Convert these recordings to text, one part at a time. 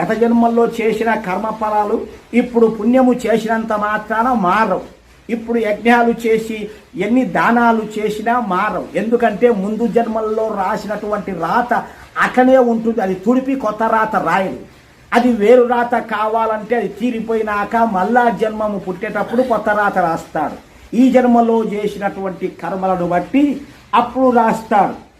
గత జన్మల్లో చేసిన కర్మఫలాలు ఇప్పుడు పుణ్యము చేసినంత మాత్రాన మారవు. ఇప్పుడు యజ్ఞాలు చేసి ఎన్ని దానాలు చేసినా మారవు. ఎందుకంటే ముందు జన్మల్లో రాసినటువంటి రాత అక్కడే ఉంటుంది. అది తుడిపి కొత్త రాత రాయదు. అది వేరు రాత కావాలంటే అది తీరిపోయినాక మళ్ళా జన్మము పుట్టేటప్పుడు కొత్త రాత రాస్తాడు. ఈ జన్మలో చేసినటువంటి కర్మలను బట్టి అప్పుడు రాస్తాడు.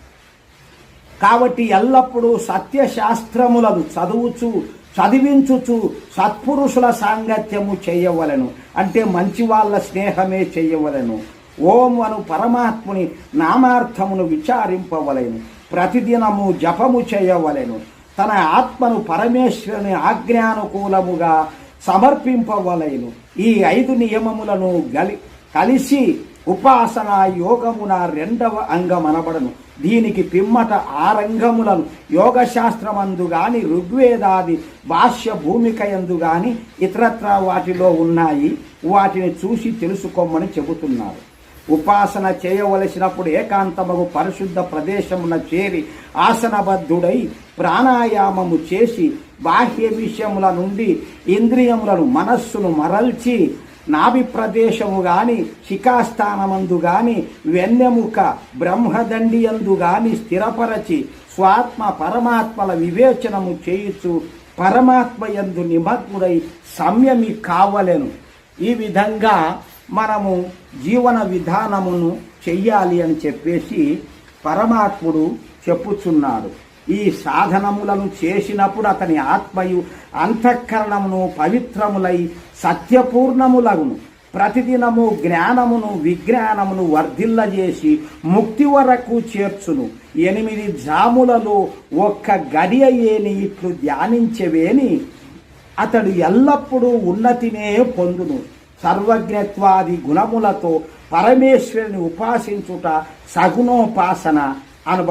కాబట్టి ఎల్లప్పుడూ సత్యశాస్త్రములను చదువుచు చదివించుచు సత్పురుషుల సాంగత్యము చేయవలెను. అంటే మంచి వాళ్ళ స్నేహమే చేయవలెను. ఓం అను పరమాత్ముని నామార్థమును విచారింపవలెను. ప్రతిదినము జపము చేయవలెను. తన ఆత్మను పరమేశ్వరుని ఆజ్ఞానుకూలముగా సమర్పింపవలను. ఈ ఐదు నియమములను గలి కలిసి ఉపాసన యోగమున రెండవ అంగమనబడను. దీనికి పిమ్మట ఆరంగములను యోగశాస్త్రమందు గాని ఋగ్వేదాది భాష్య భూమిక ఎందు గాని ఇతరత్ర వాటిలో ఉన్నాయి. వాటిని చూసి తెలుసుకోమని చెబుతున్నారు. ఉపాసన చేయవలసినప్పుడు ఏకాంతమగు పరిశుద్ధ ప్రదేశమున చేరి ఆసనబద్ధుడై ప్రాణాయామము చేసి బాహ్య విషయముల నుండి ఇంద్రియములను మనస్సును మరల్చి నాభి ప్రదేశము గాని శిఖాస్థానమందు గాని వెన్నెముక బ్రహ్మదండియందు గాని స్థిరపరచి స్వాత్మ పరమాత్మల వివేచనము చేయుచు పరమాత్మ ఎందు నిమగ్నుడై సంయమి కావలెను. ఈ విధంగా మనము జీవన విధానమును చెయ్యాలి అని చెప్పేసి పరమాత్ముడు చెప్పుచున్నాడు. ఈ సాధనములను చేసినప్పుడు అతని ఆత్మయు అంతఃకరణమును పవిత్రములై సత్యపూర్ణములగును. ప్రతిదినము జ్ఞానమును విజ్ఞానమును వర్ధిల్లజేసి ముక్తి వరకు చేర్చును. ఎనిమిది జాములలో ఒక్క గడియ ఏని ఇట్లు ధ్యానించవేని అతడు ఎల్లప్పుడూ ఉన్నతినే పొందును. సర్వజ్ఞత్వాది గుణములతో పరమేశ్వరుని ఉపాసించుట సగుణోపాసన అను